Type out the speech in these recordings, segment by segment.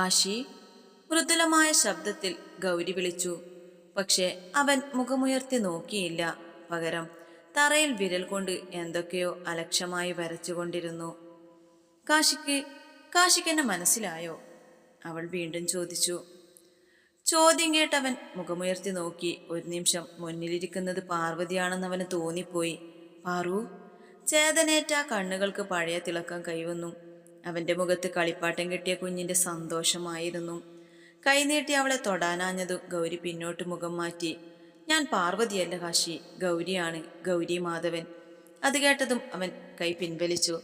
കാശി മൃദുലമായ ശബ്ദത്തിൽ ഗൗരി വിളിച്ചു. പക്ഷെ അവൻ മുഖമുയർത്തി നോക്കിയില്ല. പകരം തറയിൽ വിരൽ കൊണ്ട് എന്തൊക്കെയോ അലക്ഷ്യമായി വരച്ചുകൊണ്ടിരുന്നു. കാശിക്ക് കാശിക്ക് എന്നെ മനസ്സിലായോ? അവൾ വീണ്ടും ചോദിച്ചു. ചോദ്യം കേട്ടവൻ മുഖമുയർത്തി നോക്കി. ഒരു നിമിഷം മുന്നിലിരിക്കുന്നത് പാർവതിയാണെന്ന് അവന് തോന്നിപ്പോയി. പാറു ചേതനേറ്റ കണ്ണുകൾക്ക് പഴയ തിളക്കം കൈവന്നു. അവന്റെ മുഖത്ത് കളിപ്പാട്ടം കിട്ടിയ കുഞ്ഞിന്റെ സന്തോഷമായിരുന്നു. കൈനീട്ടി അവളെ തൊടാനാഞ്ഞതും ഗൗരി പിന്നോട്ട് മുഖം മാറ്റി. ഞാൻ പാർവതിയല്ല കാശി ഗൗരിയാണ് ഗൗരി മാധവൻ. അത് കേട്ടതും അവൻ കൈ പിൻവലിച്ചു.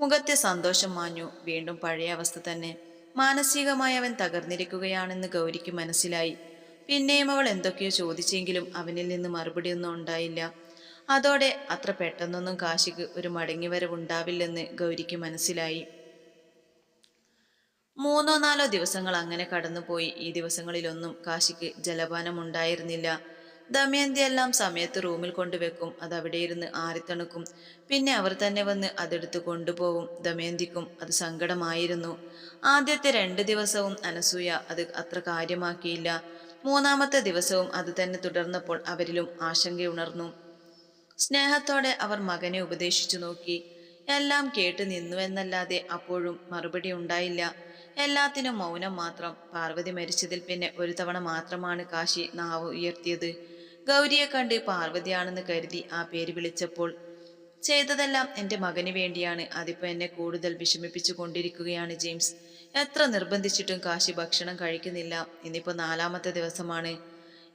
മുഖത്തെ സന്തോഷം മാഞ്ഞു. വീണ്ടും പഴയ അവസ്ഥ തന്നെ. മാനസികമായി അവൻ തകർന്നിരിക്കുകയാണെന്ന് ഗൗരിക്ക് മനസ്സിലായി. പിന്നെയും അവൾ എന്തൊക്കെയോ ചോദിച്ചെങ്കിലും അവനിൽ നിന്ന് മറുപടിയൊന്നും ഉണ്ടായില്ല. അതോടെ അത്ര പെട്ടെന്നൊന്നും കാശിക്ക് ഒരു മടങ്ങിവരവുണ്ടാവില്ലെന്ന് ഗൗരിക്ക് മനസ്സിലായി. മൂന്നോ നാലോ ദിവസങ്ങൾ അങ്ങനെ കടന്നുപോയി. ഈ ദിവസങ്ങളിലൊന്നും കാശിക്ക് ജലപാനം ഉണ്ടായിരുന്നില്ല ദമയന്തി എല്ലാം സമയത്ത് റൂമിൽ കൊണ്ടുവെക്കും അത് അവിടെ ഇരുന്ന് ആറിത്തണുക്കും. പിന്നെ അവർ തന്നെ വന്ന് അതെടുത്ത് കൊണ്ടുപോകും ദമയന്തിക്കും അത് സങ്കടമായിരുന്നു. ആദ്യത്തെ രണ്ട് ദിവസവും അനസൂയ അത് അത്ര കാര്യമാക്കിയില്ല. മൂന്നാമത്തെ ദിവസവും അത് തന്നെ തുടർന്നപ്പോൾ അവരിലും ആശങ്കയുണർന്നു സ്നേഹത്തോടെ അവർ മകനെ ഉപദേശിച്ചു നോക്കി. എല്ലാം കേട്ട് നിന്നുവെന്നല്ലാതെ അപ്പോഴും മറുപടി ഉണ്ടായില്ല. എല്ലാത്തിനും മൗനം മാത്രം. പാർവതി മരിച്ചതിൽ പിന്നെ ഒരു തവണ മാത്രമാണ് കാശി നാവ് ഉയർത്തിയത്. ഗൗരിയെ കണ്ട് പാർവതിയാണെന്ന് കരുതി ആ പേര് വിളിച്ചപ്പോൾ ചെയ്തതെല്ലാം എന്റെ മകന് വേണ്ടിയാണ്. അതിപ്പോൾ എന്നെ കൂടുതൽ വിഷമിപ്പിച്ചു കൊണ്ടിരിക്കുകയാണ് ജെയിംസ്. എത്ര നിർബന്ധിച്ചിട്ടും കാശി ഭക്ഷണം കഴിക്കുന്നില്ല. ഇന്നിപ്പോൾ നാലാമത്തെ ദിവസമാണ്.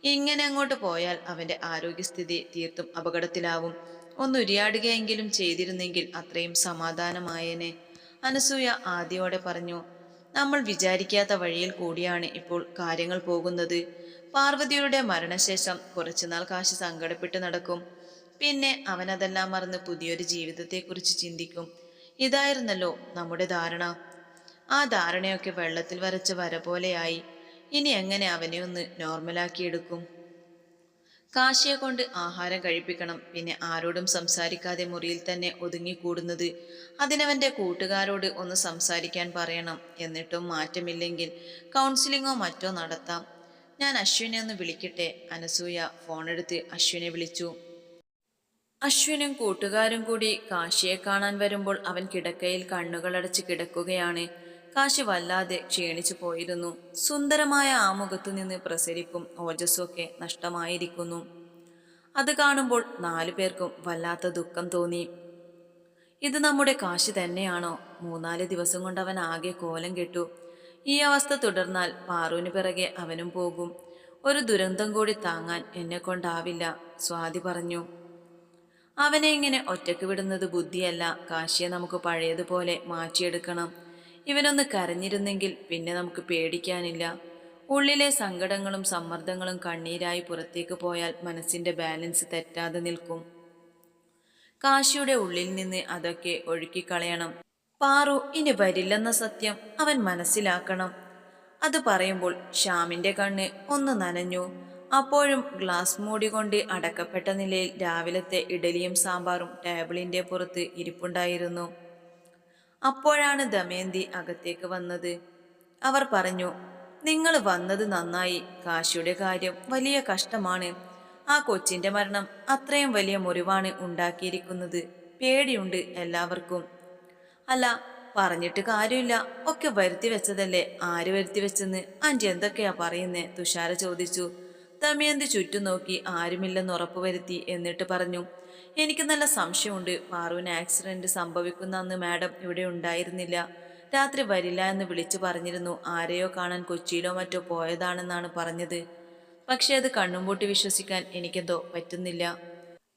ഇങ്ങനെ അങ്ങോട്ട് പോയാൽ അവന്റെ ആരോഗ്യസ്ഥിതി തീർത്തും അപകടത്തിലാവും. ഒന്നുരിയാടുകയെങ്കിലും ചെയ്തിരുന്നെങ്കിൽ അത്രയും സമാധാനമായേനെ. അനസൂയ ആദ്യോടെ പറഞ്ഞു നമ്മൾ വിചാരിക്കാത്ത വഴിയിൽ കൂടിയാണ് ഇപ്പോൾ കാര്യങ്ങൾ പോകുന്നത്. പാർവതിയുടെ മരണശേഷം കുറച്ചുനാൾ കാശി സങ്കടപ്പെട്ട് നടക്കും. പിന്നെ അവനതെല്ലാം മറന്ന് പുതിയൊരു ജീവിതത്തെക്കുറിച്ച് ചിന്തിക്കും. ഇതായിരുന്നല്ലോ നമ്മുടെ ധാരണ. ആ ധാരണയൊക്കെ വെള്ളത്തിൽ വരച്ച വര പോലെയായി. ഇനി എങ്ങനെ അവനെ ഒന്ന് നോർമലാക്കിയെടുക്കും? കാശിയെ കൊണ്ട് ആഹാരം കഴിപ്പിക്കണം. പിന്നെ ആരോടും സംസാരിക്കാതെ മുറിയിൽ തന്നെ ഒതുങ്ങിക്കൂടുന്നത്. അതിനവന്റെ കൂട്ടുകാരോട് ഒന്ന് സംസാരിക്കാൻ പറയണം. എന്നിട്ടും മാറ്റമില്ലെങ്കിൽ കൗൺസിലിങ്ങോ മറ്റോ നടത്താം. ഞാൻ അശ്വിനെ ഒന്ന് വിളിക്കട്ടെ. അനസൂയ ഫോണെടുത്ത് അശ്വിനെ വിളിച്ചു. അശ്വിനും കൂട്ടുകാരും കൂടി കാശിയെ കാണാൻ വരുമ്പോൾ അവൻ കിടക്കയിൽ കണ്ണുകളടച്ച് കിടക്കുകയാണ്. കാശി വല്ലാതെ ക്ഷീണിച്ചു പോയിരുന്നു. സുന്ദരമായ ആ മുഖത്തു നിന്ന് പ്രസരിപ്പും ഓജസ്സൊക്കെ നഷ്ടമായിരിക്കുന്നു. അത് കാണുമ്പോൾ നാലു പേർക്കും വല്ലാത്ത ദുഃഖം തോന്നി. ഇത് നമ്മുടെ കാശി തന്നെയാണോ? മൂന്നാൽ ദിവസം കൊണ്ട് അവൻ ആകെ കോലം കെട്ടു. ഈ അവസ്ഥ തുടർന്നാൽ പാറുവിന് പിറകെ അവനും പോകും. ഒരു ദുരന്തം കൂടി താങ്ങാൻ എന്നെ കൊണ്ടാവില്ല സ്വാതി പറഞ്ഞു. അവനെ ഇങ്ങനെ ഒറ്റയ്ക്ക് വിടുന്നത് ബുദ്ധിയല്ല. കാശിയെ നമുക്ക് പഴയതുപോലെ മാറ്റിയെടുക്കണം. ഇവനൊന്ന് കരഞ്ഞിരുന്നെങ്കിൽ പിന്നെ നമുക്ക് പേടിക്കാനില്ല. ഉള്ളിലെ സങ്കടങ്ങളും സമ്മർദ്ദങ്ങളും കണ്ണീരായി പുറത്തേക്ക് പോയാൽ മനസ്സിന്റെ ബാലൻസ് തെറ്റാതെ നിൽക്കും. കാശിയുടെ ഉള്ളിൽ നിന്ന് അതൊക്കെ ഒഴുക്കിക്കളയണം. പാറു ഇനി വരില്ലെന്ന സത്യം അവൻ മനസ്സിലാക്കണം അത് പറയുമ്പോൾ ശ്യാമിന്റെ കണ്ണ് ഒന്ന് നനഞ്ഞു. അപ്പോഴും ഗ്ലാസ് മൂടി കൊണ്ട് അടക്കപ്പെട്ട നിലയിൽ രാവിലത്തെ ഇഡലിയും സാമ്പാറും ടേബിളിന്റെ പുറത്ത് ഇരിപ്പുണ്ടായിരുന്നു. അപ്പോഴാണ് ദമയന്തി അകത്തേക്ക് വന്നത്. അവർ പറഞ്ഞു നിങ്ങൾ വന്നത് നന്നായി. കാശിയുടെ കാര്യം വലിയ കഷ്ടമാണ്. ആ കൊച്ചിന്റെ മരണം അത്രയും വലിയ മുറിവാണ് ഉണ്ടാക്കിയിരിക്കുന്നത്. പേടിയുണ്ട് എല്ലാവർക്കും. അല്ല പറഞ്ഞിട്ട് കാര്യമില്ല. ഒക്കെ വരുത്തി വെച്ചതല്ലേ? ആര് വരുത്തി വെച്ചെന്ന്? ആന്റി എന്തൊക്കെയാ പറയുന്നേ? തുഷാര ചോദിച്ചു. ദമയന്തി ചുറ്റും നോക്കി ആരുമില്ലെന്ന് ഉറപ്പുവരുത്തി എന്നിട്ട് പറഞ്ഞു എനിക്ക് നല്ല സംശയമുണ്ട്. പാറുവിന് ആക്സിഡന്റ് സംഭവിക്കുന്ന അന്ന് മാഡം ഇവിടെ ഉണ്ടായിരുന്നില്ല. രാത്രി വരില്ല എന്ന് വിളിച്ചു പറഞ്ഞിരുന്നു. ആരെയോ കാണാൻ കൊച്ചിയിലോ മറ്റോ പോയതാണെന്നാണ് പറഞ്ഞത്. പക്ഷേ അത് കണ്ണുംപൂട്ടി വിശ്വസിക്കാൻ എനിക്കെന്തോ പറ്റുന്നില്ല.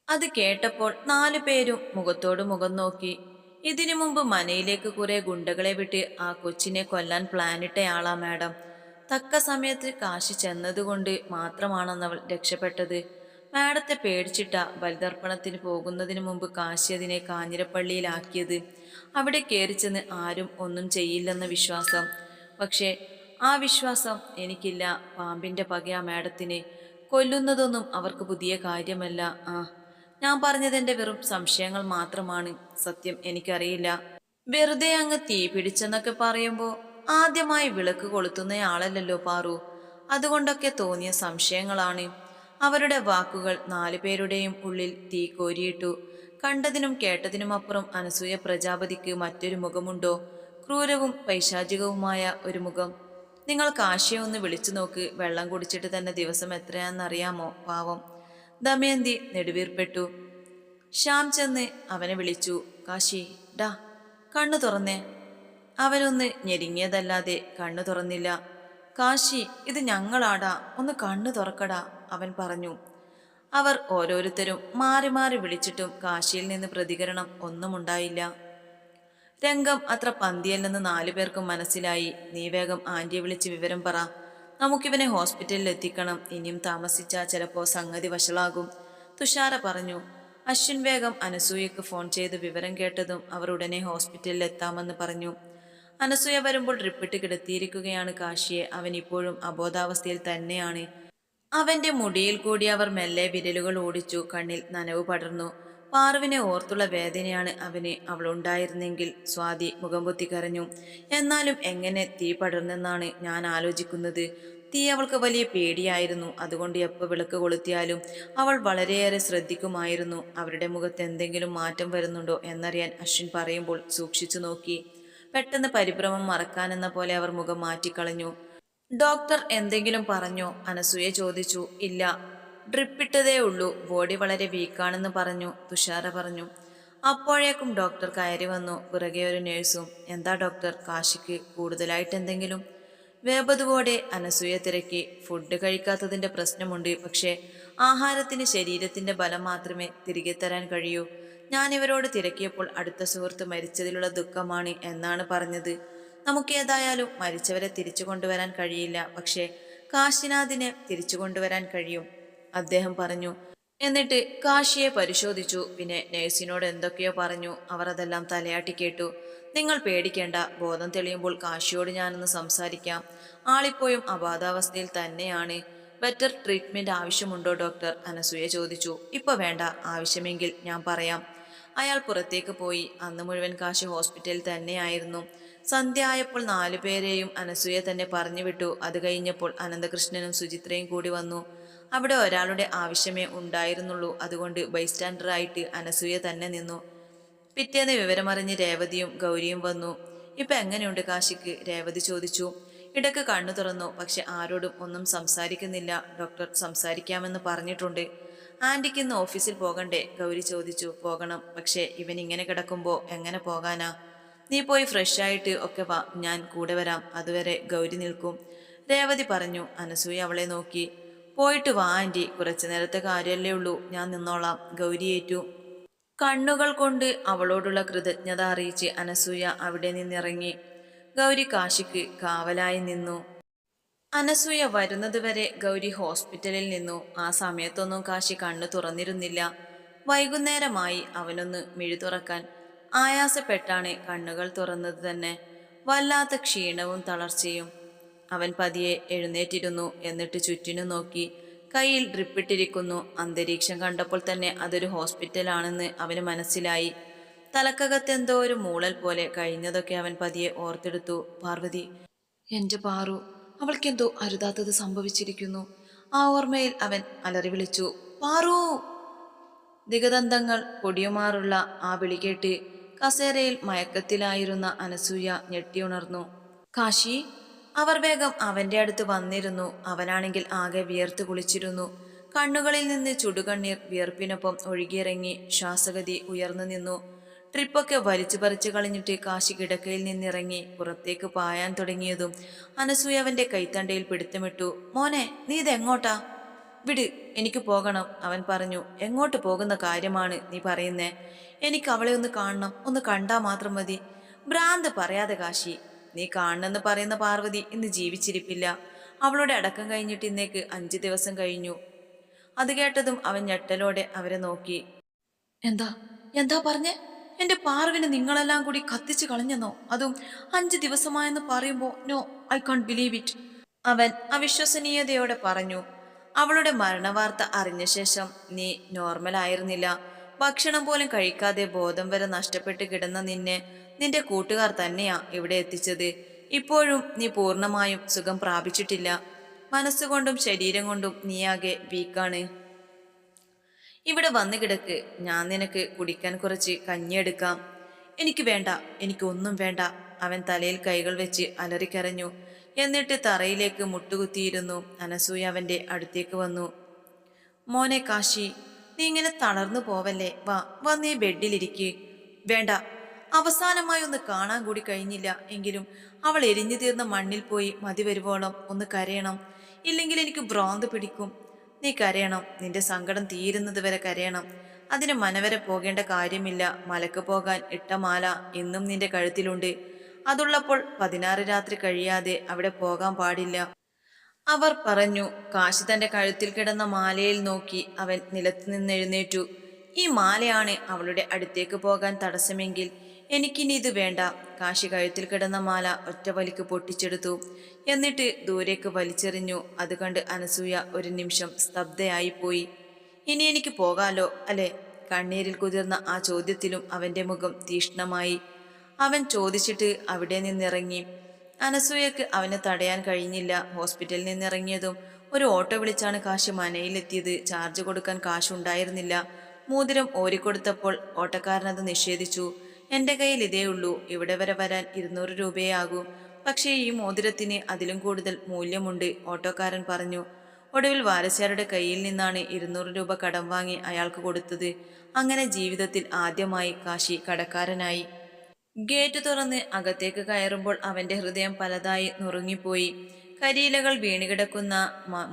അത് കേട്ടപ്പോൾ നാലു പേരും മുഖത്തോട് മുഖം നോക്കി. ഇതിനു മുമ്പ് മനയിലേക്ക് കുറെ ഗുണ്ടകളെ വിട്ട് ആ കൊച്ചിനെ കൊല്ലാൻ പ്ലാനിട്ടയാളാ മാഡം. തക്ക സമയത്ത് കാശി ചെന്നതുകൊണ്ട് മാത്രമാണെന്നവൾ രക്ഷപ്പെട്ടത്. മാഡത്തെ പേടിച്ചിട്ട ബലിതർപ്പണത്തിന് പോകുന്നതിന് മുമ്പ് കാശി അതിനെ കാഞ്ഞിരപ്പള്ളിയിലാക്കിയത്. അവിടെ കയറി ചെന്ന് ആരും ഒന്നും ചെയ്യില്ലെന്ന വിശ്വാസം. പക്ഷേ ആ വിശ്വാസം എനിക്കില്ല. പാമ്പിന്റെ പകയാ മാഡത്തിന്. കൊല്ലുന്നതൊന്നും അവർക്ക് പുതിയ കാര്യമല്ല. ആ ഞാൻ പറഞ്ഞതെന്റെ വെറും സംശയങ്ങൾ മാത്രമാണ്. സത്യം എനിക്കറിയില്ല. വെറുതെ അങ്ങ് തീ പിടിച്ചെന്നൊക്കെ പറയുമ്പോൾ ആദ്യമായി വിളക്ക് കൊളുത്തുന്ന കൊളുത്തുന്നയാളല്ലല്ലോ പാറു. അതുകൊണ്ടൊക്കെ തോന്നിയ സംശയങ്ങളാണ്. അവരുടെ വാക്കുകൾ നാലുപേരുടെയും ഉള്ളിൽ തീ കോരിയിട്ടു. കണ്ടതിനും കേട്ടതിനും അപ്പുറം അനസൂയ പ്രജാപതിക്ക് മറ്റൊരു മുഖമുണ്ടോ? ക്രൂരവും പൈശാചികവുമായ ഒരു മുഖം. നിങ്ങൾ കാശിയെ ഒന്ന് വിളിച്ചു നോക്ക്. വെള്ളം കുടിച്ചിട്ട് തന്നെ ദിവസം എത്രയാണെന്നറിയാമോ? പാവം. ദമയന്തി നെടുവീർപ്പെട്ടു. ശ്യാം ചെന്ന് അവനെ വിളിച്ചു. കാശി ഡാ കണ്ണു തുറന്നേ. അവനൊന്ന് ഞെരുങ്ങിയതല്ലാതെ കണ്ണു തുറന്നില്ല. കാശി ഇത് ഞങ്ങളാടാ ഒന്ന് കണ്ണു തുറക്കടാ അവൻ പറഞ്ഞു. അവർ ഓരോരുത്തരും മാറി മാറി വിളിച്ചിട്ടും കാശിയിൽ നിന്ന് പ്രതികരണം ഒന്നും ഉണ്ടായില്ല. രംഗം അത്ര പന്തിയല്ലെന്ന് നാലു പേർക്കും മനസ്സിലായി. നീ വേഗം ആന്റിയെ വിളിച്ച് വിവരം പറ. നമുക്കിവനെ ഹോസ്പിറ്റലിൽ എത്തിക്കണം. ഇനിയും താമസിച്ചാൽ ചിലപ്പോൾ സംഗതി വഷളാകും തുഷാര പറഞ്ഞു. അശ്വിൻ വേഗം അനസൂയക്ക് ഫോൺ ചെയ്ത് വിവരം കേട്ടതും അവർ ഉടനെ ഹോസ്പിറ്റലിൽ എത്താമെന്ന് പറഞ്ഞു. അനസൂയ വരുമ്പോൾ റിപ്പിട്ട് കിടത്തിയിരിക്കുകയാണ് കാശിയെ. അവൻ ഇപ്പോഴും അബോധാവസ്ഥയിൽ തന്നെയാണ്. അവന്റെ മുടിയിൽ കൂടി അവർ മെല്ലെ വിരലുകൾ ഓടിച്ചു. കണ്ണിൽ നനവ് പടർന്നു. പാറുവിനെ ഓർത്തുള്ള വേദനയാണ് അവന് അവളുണ്ടായിരുന്നെങ്കിൽ സ്വാതി മുഖം പൊത്തി കരഞ്ഞു. എന്നാലും എങ്ങനെ തീ പടർന്നെന്നാണ് ഞാൻ ആലോചിക്കുന്നത്. തീ അവൾക്ക് വലിയ പേടിയായിരുന്നു. അതുകൊണ്ട് എപ്പോൾ വിളക്ക് കൊളുത്തിയാലും അവൾ വളരെയേറെ ശ്രദ്ധിക്കുമായിരുന്നു. അവരുടെ മുഖത്ത് എന്തെങ്കിലും മാറ്റം വരുന്നുണ്ടോ എന്നറിയാൻ അശ്വിൻ പറയുമ്പോൾ സൂക്ഷിച്ചു നോക്കി. പെട്ടെന്ന് പരിഭ്രമം മറക്കാനെന്ന പോലെ അവർ മുഖം മാറ്റിക്കളഞ്ഞു. ഡോക്ടർ എന്തെങ്കിലും പറഞ്ഞോ? അനസൂയ ചോദിച്ചു. ഇല്ല. ഡ്രിപ്പിട്ടതേ ഉള്ളൂ. ബോഡി വളരെ വീക്കാണെന്ന് പറഞ്ഞു. തുഷാര പറഞ്ഞു. അപ്പോഴേക്കും ഡോക്ടർ കയറി വന്നു. പിറകെ ഒരു നേഴ്സും എന്താ ഡോക്ടർ? കാശിക്ക് കൂടുതലായിട്ട് എന്തെങ്കിലും? വേപതുവോടെ അനസൂയ തിരക്കി. ഫുഡ് കഴിക്കാത്തതിന്റെ പ്രശ്നമുണ്ട്. പക്ഷേ ആഹാരത്തിന് ശരീരത്തിന്റെ ബലം മാത്രമേ തിരികെ തരാൻ കഴിയൂ. ഞാൻ ഇവരോട് തിരക്കിയപ്പോൾ അടുത്ത സുഹൃത്ത് മരിച്ചതിലുള്ള ദുഃഖമാണ് എന്നാണ് പറഞ്ഞത്. നമുക്ക് ഏതായാലും മരിച്ചവരെ തിരിച്ചു കൊണ്ടുവരാൻ കഴിയില്ല. പക്ഷേ കാശിനാഥിനെ തിരിച്ചു കൊണ്ടുവരാൻ കഴിയും. അദ്ദേഹം പറഞ്ഞു എന്നിട്ട് കാശിയെ പരിശോധിച്ചു. പിന്നെ നേഴ്സിനോട് എന്തൊക്കെയോ പറഞ്ഞു. അവർ അതെല്ലാം തലയാട്ടി കേട്ടു. നിങ്ങൾ പേടിക്കേണ്ട. ബോധം തെളിയുമ്പോൾ കാശിയോട് ഞാനൊന്ന് സംസാരിക്കാം. ആളിപ്പോഴും അബാധാവസ്ഥയിൽ തന്നെയാണ്. ബെറ്റർ ട്രീറ്റ്മെന്റ് ആവശ്യമുണ്ടോ ഡോക്ടർ? അനസൂയ ചോദിച്ചു. ഇപ്പൊ വേണ്ട. ആവശ്യമെങ്കിൽ ഞാൻ പറയാം. അയാൾ പുറത്തേക്ക് പോയി. അന്ന് മുഴുവൻ കാശി ഹോസ്പിറ്റലിൽ തന്നെയായിരുന്നു സന്ധ്യ ആയപ്പോൾ നാലുപേരെയും അനസൂയ തന്നെ പറഞ്ഞു വിട്ടു. അത് കഴിഞ്ഞപ്പോൾ അനന്തകൃഷ്ണനും സുചിത്രയും കൂടി വന്നു. അവിടെ ഒരാളുടെ ആവശ്യമേ ഉണ്ടായിരുന്നുള്ളൂ. അതുകൊണ്ട് ബൈസ്റ്റാൻഡറായിട്ട് അനസൂയ തന്നെ നിന്നു. പിറ്റേന്ന് വിവരമറിഞ്ഞ് രേവതിയും ഗൗരിയും വന്നു. ഇപ്പം എങ്ങനെയുണ്ട് കാശിക്ക്? രേവതി ചോദിച്ചു. ഇടയ്ക്ക് കണ്ണു തുറന്നു. പക്ഷെ ആരോടും ഒന്നും സംസാരിക്കുന്നില്ല. ഡോക്ടർ സംസാരിക്കാമെന്ന് പറഞ്ഞിട്ടുണ്ട്. ആന്റിക്ക് ഇന്ന് ഓഫീസിൽ പോകണ്ടേ? ഗൗരി ചോദിച്ചു. പോകണം. പക്ഷേ ഇവൻ ഇങ്ങനെ കിടക്കുമ്പോൾ എങ്ങനെ പോകാനാ? നീ പോയി ഫ്രഷ് ആയിട്ട് ഒക്കെ വാ. ഞാൻ കൂടെ വരാം. അതുവരെ ഗൗരി നിൽക്കും. രേവതി പറഞ്ഞു. അനസൂയ അവളെ നോക്കി. പോയിട്ട് വാ ആന്റി. കുറച്ചു നേരത്തെ കാര്യമല്ലേ ഉള്ളൂ. ഞാൻ നിന്നോളാം. ഗൗരിയേറ്റു കണ്ണുകൾ കൊണ്ട് അവളോടുള്ള കൃതജ്ഞത അറിയിച്ച് അനസൂയ അവിടെ നിന്നിറങ്ങി. ഗൗരി കാശിക്ക് കാവലായി നിന്നു. അനസൂയ വരുന്നതുവരെ ഗൗരി ഹോസ്പിറ്റലിൽ നിന്നു. ആ സമയത്തൊന്നും കാശി കണ്ണു തുറന്നിരുന്നില്ല. വൈകുന്നേരമായി അവനൊന്ന് മിഴി തുറക്കാൻ ആയാസപ്പെട്ടാണ് കണ്ണുകൾ തുറന്നത് തന്നെ. വല്ലാത്ത ക്ഷീണവും തളർച്ചയും. അവൻ പതിയെ എഴുന്നേറ്റിരുന്നു എന്നിട്ട് ചുറ്റിനു നോക്കി. കയ്യിൽ ഡ്രിപ്പിട്ടിരിക്കുന്നു. അന്തരീക്ഷം കണ്ടപ്പോൾ തന്നെ അതൊരു ഹോസ്പിറ്റലാണെന്ന് അവന് മനസ്സിലായി. തലക്കകത്തെന്തോ ഒരു മൂളൽ പോലെ കഴിഞ്ഞതൊക്കെ അവൻ പതിയെ ഓർത്തെടുത്തു. പാർവതി എന്റെ പാറു അവൾക്കെന്തോ അരുതാത്തത് സംഭവിച്ചിരിക്കുന്നു. ആ ഓർമ്മയിൽ അവൻ അലറി വിളിച്ചു പാറു! ദിഗദന്തങ്ങൾ പൊടിയുമാറുള്ള ആ വിളികേട്ട് കസേരയിൽ മയക്കത്തിലായിരുന്ന അനസൂയ ഞെട്ടിയുണർന്നു കാശി അവർ വേഗം അവന്റെ അടുത്ത് വന്നിരുന്നു. അവനാണെങ്കിൽ ആകെ വിയർത്ത് കുളിച്ചിരുന്നു. കണ്ണുകളിൽ നിന്ന് ചുടുകണ്ണീർ വിയർപ്പിനൊപ്പം ഒഴുകിയിറങ്ങി ശ്വാസഗതി ഉയർന്നു നിന്നു. ട്രിപ്പൊക്കെ വലിച്ചു പറിച്ചു കളഞ്ഞിട്ട് കാശി കിടക്കയിൽ നിന്നിറങ്ങി പുറത്തേക്ക് പായാൻ തുടങ്ങിയതും അനസൂയ അവന്റെ കൈത്തണ്ടയിൽ പിടുത്തമിട്ടു മോനെ നീ ഇതെങ്ങോട്ടാ? വിട് എനിക്ക് പോകണം അവൻ പറഞ്ഞു. എങ്ങോട്ട് പോകുന്ന കാര്യമാണ് നീ പറയുന്നേ? എനിക്ക് അവളെ ഒന്ന് കാണണം ഒന്ന് കണ്ടാ മാത്രം മതി. ഭ്രാന്ത് പറയാതെ കാശി നീ കാണണമെന്ന് പറയുന്ന പാർവതി ഇന്ന് ജീവിച്ചിരിപ്പില്ല. അവളുടെ അടക്കം കഴിഞ്ഞിട്ട് ഇന്നേക്ക് അഞ്ച് ദിവസം കഴിഞ്ഞു. അത് കേട്ടതും അവൻ ഞെട്ടലോടെ അവരെ നോക്കി. എന്താ എന്താ പറഞ്ഞേ? എന്റെ പാർവിനെ നിങ്ങളെല്ലാം കൂടി കത്തിച്ചു കളഞ്ഞെന്നോ? അതും അഞ്ച് ദിവസമായെന്ന് പറയുമ്പോ no I can't believe it. അവൻ അവിശ്വസനീയതയോടെ പറഞ്ഞു അവളുടെ മരണവാർത്ത അറിഞ്ഞ ശേഷം നീ നോർമൽ ആയിരുന്നില്ല. ഭക്ഷണം പോലും കഴിക്കാതെ ബോധം വരെ നഷ്ടപ്പെട്ട് കിടന്ന നിന്നെ നിന്റെ കൂട്ടുകാർ തന്നെയാ ഇവിടെ എത്തിച്ചത്. ഇപ്പോഴും നീ പൂർണമായും സുഖം പ്രാപിച്ചിട്ടില്ല. മനസ്സുകൊണ്ടും ശരീരം കൊണ്ടും നീയാകെ വീക്കാണ് ഇവിടെ വന്നു കിടക്ക്. ഞാൻ നിനക്ക് കുടിക്കാൻ കുറച്ച് കഞ്ഞിയെടുക്കാം എനിക്ക് വേണ്ട എനിക്കൊന്നും വേണ്ട. അവൻ തലയിൽ കൈകൾ വെച്ച് അലറിക്കരഞ്ഞു. എന്നിട്ട് തറയിലേക്ക് മുട്ടുകുത്തിയിരുന്നു. അനസൂയ അവന്റെ അടുത്തേക്ക് വന്നു. മോനെ കാശി നീ ഇങ്ങനെ തളർന്നു പോവല്ലേ? വാ വന്നേ ബെഡിലിരിക്ക്. വേണ്ട അവസാനമായി ഒന്ന് കാണാൻ കൂടി കഴിഞ്ഞില്ല എങ്കിലും അവൾ എരിഞ്ഞു തീർന്ന മണ്ണിൽ പോയി മതി വരുവോളം ഒന്ന് കരയണം. ഇല്ലെങ്കിൽ എനിക്ക് ഭ്രാന്ത് പിടിക്കും. നീ കരയണം. നിന്റെ സങ്കടം തീരുന്നത് വരെ കരയണം. അതിന് മനവരെ പോകേണ്ട കാര്യമില്ല. മലക്ക് പോകാൻ ഇട്ട മാല ഇന്നും നിന്റെ കഴുത്തിലുണ്ട്. അതുള്ളപ്പോൾ പതിനാറ് രാത്രി കഴിയാതെ അവിടെ പോകാൻ പാടില്ല. അവർ പറഞ്ഞു കാശി തന്റെ കഴുത്തിൽ കിടന്ന മാലയിൽ നോക്കി അവൻ നിലത്തു നിന്ന് എഴുന്നേറ്റു. ഈ മാലയാണ് അവളുടെ അടുത്തേക്ക് പോകാൻ തടസ്സമെങ്കിൽ എനിക്കിനി ഇത് വേണ്ട. കാശി കഴുത്തിൽ കിടന്ന മാല ഒറ്റ വലിക്ക് പൊട്ടിച്ചെടുത്തു. എന്നിട്ട് ദൂരേക്ക് വലിച്ചെറിഞ്ഞു. അത് കണ്ട് അനസൂയ ഒരു നിമിഷം സ്തബ്ധയായിപ്പോയി. ഇനി എനിക്ക് പോകാലോ? അല്ലെ? കണ്ണീരിൽ കുതിർന്ന ആ ചോദ്യത്തിലും അവന്റെ മുഖം തീഷ്ണമായി. അവൻ ചോദിച്ചിട്ട് അവിടെ നിന്നിറങ്ങി. അനസൂയക്ക് അവനെ തടയാൻ കഴിഞ്ഞില്ല. ഹോസ്പിറ്റലിൽ നിന്നിറങ്ങിയതും ഒരു ഓട്ടോ വിളിച്ചാണ് കാശ് മനയിലെത്തിയത്. ചാർജ് കൊടുക്കാൻ കാശുണ്ടായിരുന്നില്ല. മോതിരം ഓരിക്കൊടുത്തപ്പോൾ ഓട്ടക്കാരനത് നിഷേധിച്ചു. എന്റെ കയ്യിൽ ഇതേ ഉള്ളൂ. ഇവിടെ വരെ വരാൻ ഇരുന്നൂറ് രൂപയേ ആകൂ പക്ഷേ ഈ മോതിരത്തിന് അതിലും കൂടുതൽ മൂല്യമുണ്ട് ഓട്ടോക്കാരൻ പറഞ്ഞു. ഒടുവിൽ വാരസ്യാരുടെ കയ്യിൽ നിന്നാണ് ഇരുന്നൂറ് രൂപ കടം വാങ്ങി അയാൾക്ക് കൊടുത്തത്. അങ്ങനെ ജീവിതത്തിൽ ആദ്യമായി കാശി കടക്കാരനായി. ഗേറ്റ് തുറന്ന് അകത്തേക്ക് കയറുമ്പോൾ അവന്റെ ഹൃദയം പലതായി നുറുങ്ങിപ്പോയി. കരിയിലകൾ വീണുകിടക്കുന്ന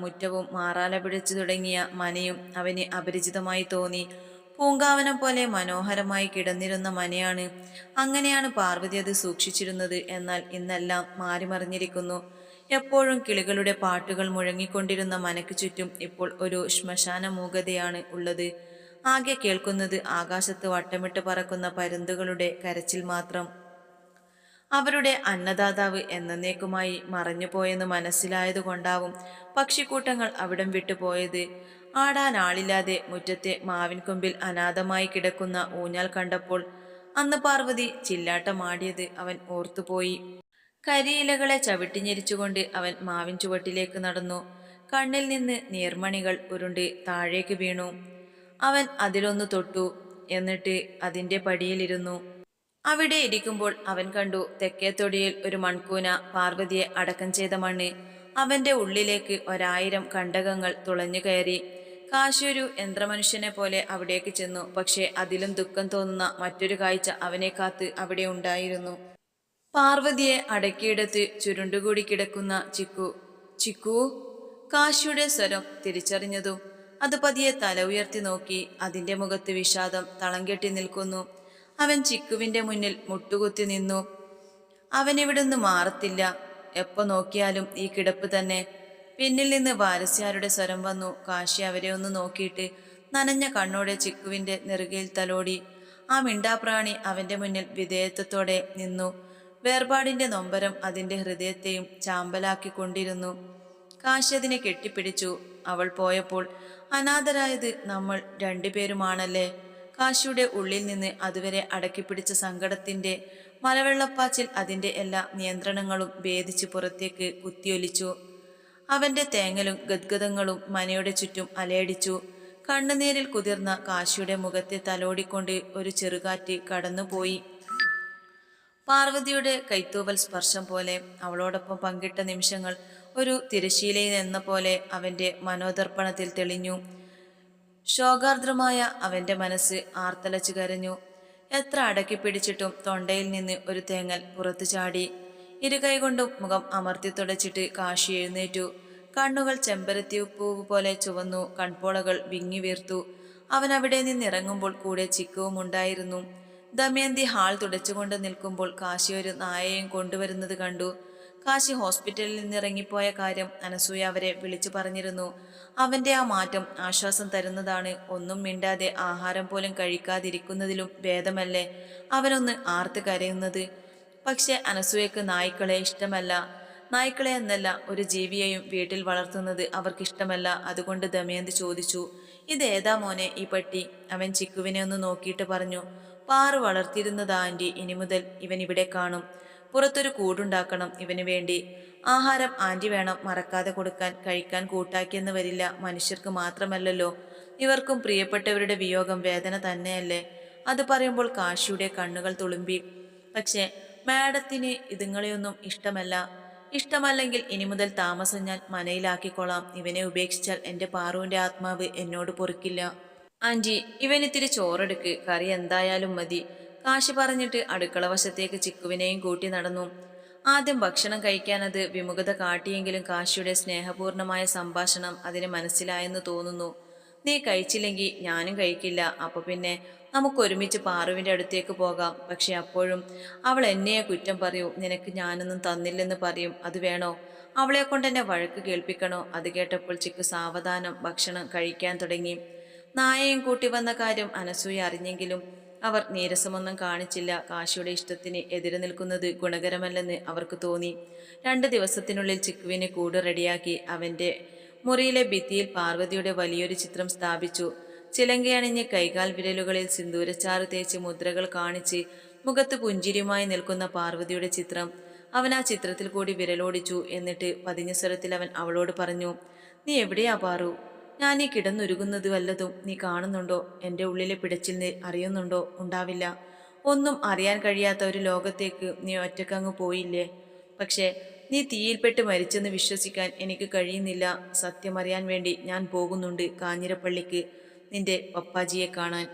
മുറ്റവും മാറാല പിടിച്ചു തുടങ്ങിയ മനയും അവന് അപരിചിതമായി തോന്നി. പൂങ്കാവനം പോലെ മനോഹരമായി കിടന്നിരുന്ന മനയാണ്. അങ്ങനെയാണ് പാർവതി അത് സൂക്ഷിച്ചിരുന്നത് എന്നാൽ ഇന്നെല്ലാം മാറിമറിഞ്ഞിരിക്കുന്നു. എപ്പോഴും കിളികളുടെ പാട്ടുകൾ മുഴങ്ങിക്കൊണ്ടിരുന്ന മനക്ക് ചുറ്റും ഇപ്പോൾ ഒരു ശ്മശാന മൂകതയാണ് ഉള്ളത്. ആകെ കേൾക്കുന്നത് ആകാശത്ത് വട്ടമിട്ട് പറക്കുന്ന പരുന്തുകളുടെ കരച്ചിൽ മാത്രം. അവരുടെ അന്നദാതാവ് എന്നേക്കുമായി മറഞ്ഞുപോയെന്ന് മനസ്സിലായതുകൊണ്ടാവും പക്ഷിക്കൂട്ടങ്ങൾ അവിടം വിട്ടുപോയത്. ആടാൻ ആളില്ലാതെ മുറ്റത്തെ മാവിൻകൊമ്പിൽ അനാഥമായി കിടക്കുന്ന ഊഞ്ഞാൽ കണ്ടപ്പോൾ അന്ന് പാർവതി ചില്ലാട്ടമാടിയത് അവൻ ഓർത്തുപോയി. കരിയിലകളെ ചവിട്ടിഞ്ഞെരിച്ചുകൊണ്ട് അവൻ മാവിൻ ചുവട്ടിലേക്ക് നടന്നു. കണ്ണിൽ നിന്ന് നീർമണികൾ ഉരുണ്ട് താഴേക്ക് വീണു. അവൻ അതിലൊന്ന് തൊട്ടു. എന്നിട്ട് അതിന്റെ പടിയിലിരുന്നു. അവിടെ ഇരിക്കുമ്പോൾ അവൻ കണ്ടു തെക്കേത്തൊടിയിൽ ഒരു മൺകൂന പാർവതിയെ അടക്കം ചെയ്ത മണ്ണ് അവന്റെ ഉള്ളിലേക്ക് ഒരായിരം കണ്ടകങ്ങൾ തുളഞ്ഞു കയറി. കാശൊരു യന്ത്രമനുഷ്യനെ പോലെ അവിടേക്ക് ചെന്നു. പക്ഷേ അതിലും ദുഃഖം തോന്നുന്ന മറ്റൊരു കാഴ്ച അവനെ കാത്ത് അവിടെ ഉണ്ടായിരുന്നു. പാർവതിയെ അടക്കിയെടുത്ത് ചുരുണ്ടുകൂടി കിടക്കുന്ന ചിക്കു ചിക്കു കാശിയുടെ സ്വരം തിരിച്ചറിഞ്ഞതും അത് പതിയെ തല ഉയർത്തി നോക്കി അതിന്റെ മുഖത്ത് വിഷാദം തളം കെട്ടി നിൽക്കുന്നു. അവൻ ചിക്കുവിന്റെ മുന്നിൽ മുട്ടുകുത്തി നിന്നു. അവൻ ഇവിടുന്ന് മാറത്തില്ല. എപ്പോ നോക്കിയാലും ഈ കിടപ്പ് തന്നെ. പിന്നിൽ നിന്ന് വാരസ്യാരുടെ സ്വരം വന്നു. കാശി അവരെ ഒന്ന് നോക്കിയിട്ട് നനഞ്ഞ കണ്ണോടെ ചിക്കുവിന്റെ നെറുകയിൽ തലോടി. ആ മിണ്ടാപ്രാണി അവന്റെ മുന്നിൽ വിധേയത്വത്തോടെ നിന്നു. വേർപാടിന്റെ നൊമ്പരം അതിന്റെ ഹൃദയത്തെയും ചാമ്പലാക്കിക്കൊണ്ടിരുന്നു. കാശി അതിനെ കെട്ടിപ്പിടിച്ചു. അവൾ പോയപ്പോൾ അനാഥരായത് നമ്മൾ രണ്ടുപേരുമാണല്ലേ? കാശിയുടെ ഉള്ളിൽ നിന്ന് അതുവരെ അടക്കിപ്പിടിച്ച സങ്കടത്തിന്റെ മലവെള്ളപ്പാച്ചിൽ അതിന്റെ എല്ലാ നിയന്ത്രണങ്ങളും ഭേദിച്ച് പുറത്തേക്ക് കുത്തിയൊലിച്ചു. അവന്റെ തേങ്ങലും ഗദ്ഗതങ്ങളും മനയുടെ ചുറ്റും അലയടിച്ചു. കണ്ണുനീരിൽ കുതിർന്ന കാശിയുടെ മുഖത്തെ തലോടിക്കൊണ്ട് ഒരു ചെറുകാറ്റ് കടന്നുപോയി. പാർവതിയുടെ കൈത്തൂവൽ സ്പർശം പോലെ അവളോടൊപ്പം പങ്കിട്ട നിമിഷങ്ങൾ ഒരു തിരശീലയിൽ എന്ന പോലെ അവന്റെ മനോദർപ്പണത്തിൽ തെളിഞ്ഞു. ശോകാർദ്രമായ അവന്റെ മനസ്സ് ആർത്തലച്ചു കരഞ്ഞു. എത്ര അടക്കി പിടിച്ചിട്ടും തൊണ്ടയിൽ നിന്ന് ഒരു തേങ്ങൽ പുറത്തു ചാടി. ഇരുകൈകൊണ്ടും മുഖം അമർത്തി തുടച്ചിട്ട് കാശി എഴുന്നേറ്റു. കണ്ണുകൾ ചെമ്പരത്തി പൂവ് പോലെ ചുവന്നു. കൺപോളകൾ വിങ്ങി വീർത്തു. അവൻ അവിടെ നിന്നിറങ്ങുമ്പോൾ കൂടെ ചിക്കവും ഉണ്ടായിരുന്നു. ദമയന്തി ഹാൾ തുടച്ചുകൊണ്ട് നിൽക്കുമ്പോൾ കാശി ഒരു നായയും കൊണ്ടുവരുന്നത് കണ്ടു. കാശി ഹോസ്പിറ്റലിൽ നിന്ന് നിന്നിറങ്ങിപ്പോയ കാര്യം അനസൂയ അവരെ വിളിച്ചു പറഞ്ഞിരുന്നു. അവന്റെ ആ മാറ്റം ആശ്വാസം തരുന്നതാണ്. ഒന്നും മിണ്ടാതെ ആഹാരം പോലും കഴിക്കാതിരിക്കുന്നതിലും ഭേദമല്ലേ? അവനൊന്ന് ആർത്ത് കരയുന്നത്. പക്ഷെ അനസൂയക്ക് നായ്ക്കളെ ഇഷ്ടമല്ല. നായ്ക്കളെ എന്നല്ല ഒരു ജീവിയെയും വീട്ടിൽ വളർത്തുന്നത് അവർക്കിഷ്ടമല്ല. അതുകൊണ്ട് ദമയന്തി ചോദിച്ചു ഇതേതാ മോനെ ഈ പട്ടി? അവൻ ചിക്കുവിനെ ഒന്ന് നോക്കിയിട്ട് പറഞ്ഞു പാറു വളർത്തിയിരുന്നത് ആന്റി ഇനി മുതൽ ഇവൻ ഇവിടെ കാണും. പുറത്തൊരു കൂടുണ്ടാക്കണം ഇവന് വേണ്ടി. ആഹാരം ആന്റി വേണം മറക്കാതെ കൊടുക്കാൻ കഴിക്കാൻ കൂട്ടാക്കിയെന്ന് വരില്ല മനുഷ്യർക്ക് മാത്രമല്ലല്ലോ. ഇവർക്കും പ്രിയപ്പെട്ടവരുടെ വിയോഗം വേദന തന്നെയല്ലേ. അത് പറയുമ്പോൾ കാശിയുടെ കണ്ണുകൾ തുളുമ്പി. പക്ഷേ മാഡത്തിന് ഇതുങ്ങളെയൊന്നും ഇഷ്ടമല്ല. ഇഷ്ടമല്ലെങ്കിൽ ഇനി മുതൽ താമസം ഞാൻ മനയിലാക്കിക്കൊള്ളാം ഇവനെ ഉപേക്ഷിച്ചാൽ എന്റെ പാറുവിന്റെ ആത്മാവ് എന്നോട് പൊറുക്കില്ല. ആന്റി ഇവനിത്തിരി ചോറെടുക്ക്. കറി എന്തായാലും മതി. കാശി പറഞ്ഞിട്ട് അടുക്കള വശത്തേക്ക് ചിക്കുവിനെയും കൂട്ടി നടന്നു. ആദ്യം ഭക്ഷണം കഴിക്കാനത് വിമുഖത കാട്ടിയെങ്കിലും കാശിയുടെ സ്നേഹപൂർണമായ സംഭാഷണം അതിന് മനസ്സിലായെന്ന് തോന്നുന്നു. നീ കഴിച്ചില്ലെങ്കിൽ ഞാനും കഴിക്കില്ല. അപ്പൊ പിന്നെ നമുക്ക് ഒരുമിച്ച് അടുത്തേക്ക് പോകാം. പക്ഷെ അപ്പോഴും അവൾ എന്നെയെ കുറ്റം പറയൂ. നിനക്ക് ഞാനൊന്നും തന്നില്ലെന്ന് പറയും. അത് വേണോ? അവളെ കൊണ്ട് എന്നെ വഴക്ക് കേൾപ്പിക്കണോ? അത് കേട്ടപ്പോൾ ചിക്കു സാവധാനം ഭക്ഷണം കഴിക്കാൻ തുടങ്ങി. നായയും കൂട്ടി വന്ന കാര്യം അനസൂയ അറിഞ്ഞെങ്കിലും അവർ നീരസമൊന്നും കാണിച്ചില്ല. കാശിയുടെ ഇഷ്ടത്തിന് എതിരെ നിൽക്കുന്നത് ഗുണകരമല്ലെന്ന് അവർക്ക് തോന്നി. രണ്ട് ദിവസത്തിനുള്ളിൽ ചിക്കുവിനെ കൂട് റെഡിയാക്കി അവന്റെ മുറിയിലെ ഭിത്തിയിൽ പാർവതിയുടെ വലിയൊരു ചിത്രം സ്ഥാപിച്ചു. ചിലങ്കയണിഞ്ഞ് കൈകാൽ വിരലുകളിൽ സിന്ദൂരച്ചാറ് തേച്ച് മുദ്രകൾ കാണിച്ച് മുഖത്ത് പുഞ്ചിരിയുമായി നിൽക്കുന്ന പാർവതിയുടെ ചിത്രം. അവൻ ആ ചിത്രത്തിൽ കൂടി വിരലോടിച്ചു എന്നിട്ട് പതിഞ്ഞ സ്വരത്തിൽ അവൻ അവളോട് പറഞ്ഞു നീ എവിടെയാ പാറു? ഞാൻ ഈ കിടന്നുരുകുന്നത് വല്ലതും നീ കാണുന്നുണ്ടോ? എന്റെ ഉള്ളിലെ പിടച്ചിൽ നീ അറിയുന്നുണ്ടോ? ഉണ്ടാവില്ല. ഒന്നും അറിയാൻ കഴിയാത്ത ഒരു ലോകത്തേക്ക് നീ ഒറ്റക്കങ്ങ് പോയില്ലേ? പക്ഷേ നീ തീയിൽപ്പെട്ട് മരിച്ചെന്ന് വിശ്വസിക്കാൻ എനിക്ക് കഴിയുന്നില്ല. സത്യമറിയാൻ വേണ്ടി ഞാൻ പോകുന്നുണ്ട് കാഞ്ഞിരപ്പള്ളിക്ക് നിന്റെ പപ്പാജിയെ കാണാൻ.